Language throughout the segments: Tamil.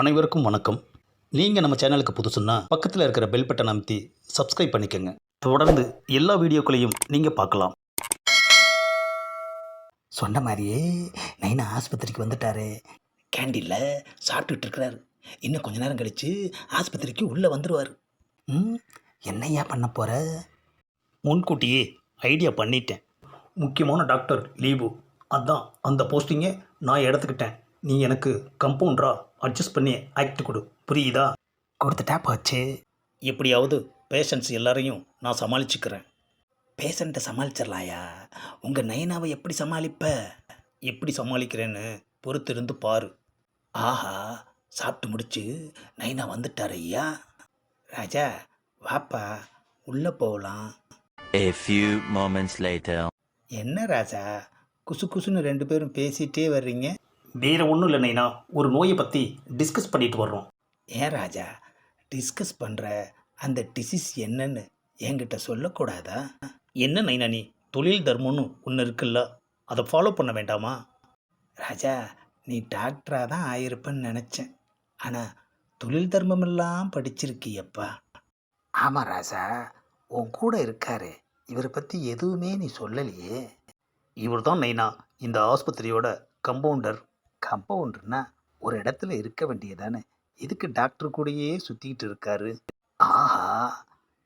அனைவருக்கும் வணக்கம். நீங்கள் நம்ம சேனலுக்கு புதுசுன்னா பக்கத்தில் இருக்கிற பெல் பட்டன் அமைத்தி சப்ஸ்கிரைப் பண்ணிக்கோங்க. தொடர்ந்து எல்லா வீடியோக்களையும் நீங்கள் பார்க்கலாம். சொன்ன மாதிரியே நைனா ஆஸ்பத்திரிக்கு வந்துட்டாரு. கேண்டீனில் சாப்பிட்டுட்டு இருக்கிறாரு. இன்னும் கொஞ்ச நேரம் கழித்து ஆஸ்பத்திரிக்கு உள்ளே வந்துடுவார் ம் என்னையா பண்ண போகிற முன்கூட்டியே ஐடியா பண்ணிட்டேன். முக்கியமான டாக்டர் லீவு அதான் அந்த போஸ்டிங்கை நான் எடுத்துக்கிட்டேன். நீ எனக்கு கம்பவுண்டரா அட்ஜஸ்ட் பண்ணி ஆக்ட் கொடு. புரியுதா? கொடுத்துட்டா போச்சு எப்படியாவது பேஷண்ட்ஸ் எல்லாரையும் நான் சமாளிச்சுக்கிறேன். பேஷண்ட்டை சமாளிச்சிடலாயா? உங்கள் நயனாவை எப்படி சமாளிப்ப? எப்படி சமாளிக்கிறேன்னு பொறுத்திருந்து பாரு. ஆஹா சாப்பிட்டு முடிச்சு நைனா வந்துட்டார் ஐயா. ராஜா வாப்பா உள்ளே போகலாம் A few moments later. என்ன ராஜா குசு குசுன்னு ரெண்டு பேரும் பேசிட்டே வர்றீங்க? வேறு ஒன்றும் இல்லை நைனா. ஒரு நோயை பற்றி டிஸ்கஸ் பண்ணிட்டு வர்றோம். ஏன் ராஜா? டிஸ்கஸ் பண்ணுற அந்த டிசீஸ் என்னன்னு என்கிட்ட சொல்லக்கூடாதா? என்ன நைனா நீ? தொழில் தர்மம்னு ஒன்று இருக்குல்ல அதை ஃபாலோ பண்ண வேண்டாமா? ராஜா நீ டாக்டராக தான் ஆயிருப்பேன்னு நினச்சேன். ஆனால் தொழில் தர்மமெல்லாம் படிச்சிருக்கியப்பா. ஆமாம் ராஜா உன் கூட இருக்காரு. இவரை பற்றி எதுவுமே நீ சொல்லலையே. இவர் தான் நைனா இந்த ஆஸ்பத்திரியோட கம்பவுண்டர் கம்பவுண்டர்னா ஒரு இடத்துல இருக்க வேண்டியதானே? எதுக்கு டாக்டர் கூடயே சுற்றிக்கிட்டு இருக்காரு? ஆஹா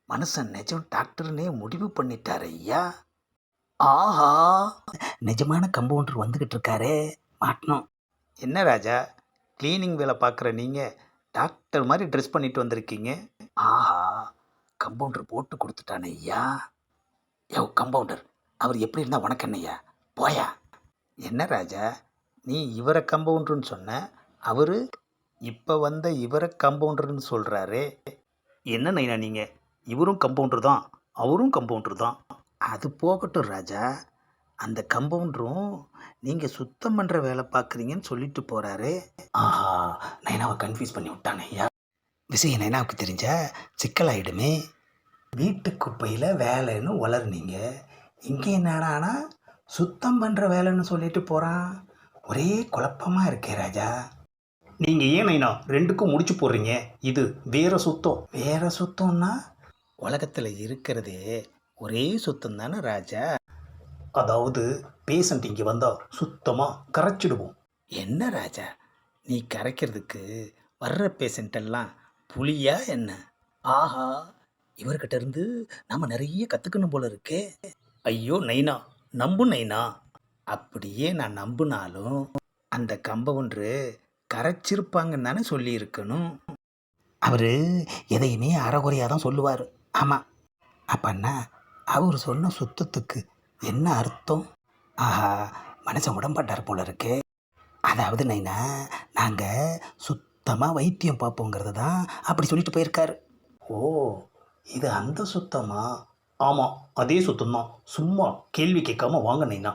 மனுஷன் நிஜம் டாக்டர்னே முடிவு பண்ணிட்டார் ஐயா. ஆஹா நிஜமான கம்பவுண்டர் வந்துக்கிட்டு இருக்காரே மாட்டணும். என்ன ராஜா க்ளீனிங் வேலை பார்க்குற நீங்கள் டாக்டர் மாதிரி ட்ரெஸ் பண்ணிட்டு வந்திருக்கீங்க? ஆஹா கம்பவுண்டர் போட்டு கொடுத்துட்டானே ஐயா. யோ கம்பவுண்டர் அவர் எப்படி இருந்தால் உனக்கு என்னையா போயா. என்ன ராஜா நீ இவரை கம்பவுண்டர்னு சொன்ன அவர் இப்போ வந்த இவரை கம்பவுண்டர்னு சொல்கிறாரு என்ன நைனா நீங்கள் இவரும் கம்பவுண்டர் தான் அவரும் கம்பவுண்டர் தான். அது போகட்டும் ராஜா. அந்த கம்பவுண்டரும் நீங்கள் சுத்தம் பண்ணுற வேலை பார்க்குறீங்கன்னு சொல்லிட்டு போகிறாரு ஆஹா நைனாவை கன்ஃபியூஸ் பண்ணி விட்டானே ஐயா விஷயம் நைனாவுக்கு தெரிஞ்ச சிக்கலாயிடுமே. வீட்டு குப்பையில் வேலைன்னு வளருனீங்க இங்கே என்னடானா சுத்தம் பண்ணுற வேலைன்னு சொல்லிட்டு போகிறான் ஒரே குழப்பமாக இருக்கே ராஜா. நீங்கள் ஏன் நைனா ரெண்டுக்கும் முடிச்சு போடுறீங்க? இது வேற சுத்தம். வேற சுத்தம்னா? உலகத்தில் இருக்கிறதே ஒரே சுத்தம் தானே ராஜா. அதாவது பேஷண்ட் இங்கே வந்தால் சுத்தமாக கரைச்சிடுவோம். என்ன ராஜா? நீ கரைக்கிறதுக்கு வர்ற பேஷண்ட் எல்லாம் புலியா என்ன? ஆஹா இவர்கிட்ட இருந்து நம்ம நிறைய கற்றுக்கணும் போல இருக்கே. ஐயோ நைனா நம்பு நைனா. அப்படியே நான் நம்புனாலும் அந்த கம்பவுண்டரு கரைச்சிருப்பாங்கன்னு தானே சொல்லியிருக்கணும். அவர் எதையுமே அறகுறையாக தான் சொல்லுவார். ஆமாம் அப்பன்னா அவர் சொன்ன சுத்தத்துக்கு என்ன அர்த்தம்? ஆஹா மனுஷன் உடம்பட்டார் போல இருக்கே. அதாவது நைனா நாங்கள் சுத்தமாக வைத்தியம் பார்ப்போங்கிறது தான் அப்படி சொல்லிட்டு போயிருக்காரு. ஓ இது அந்த சுத்தமா? ஆமாம் அதே சுத்தம்தான். சும்மா கேள்வி கேட்காம வாங்க நைனா.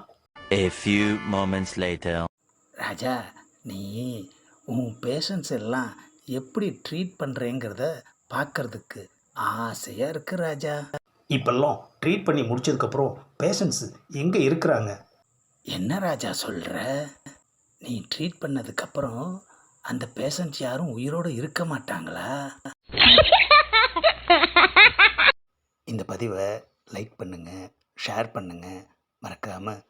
A few moments later. ராஜா நீ உன் பேஷண்ட்ஸ் எல்லாம் எப்படி ட்ரீட் பண்ணுறேங்கிறத பார்க்கறதுக்கு ஆசையாக இருக்கு ராஜா. இப்பெல்லாம் ட்ரீட் பண்ணி முடிச்சதுக்கப்புறம் பேஷண்ட்ஸ் எங்கே இருக்கிறாங்க? என்ன ராஜா சொல்கிற நீ ட்ரீட் பண்ணதுக்கப்புறம் அந்த பேஷண்ட்ஸ் யாரும் உயிரோடு இருக்க மாட்டாங்களா? இந்த பதிவை லைக் பண்ணுங்கள் ஷேர் பண்ணுங்கள் மறக்காமல்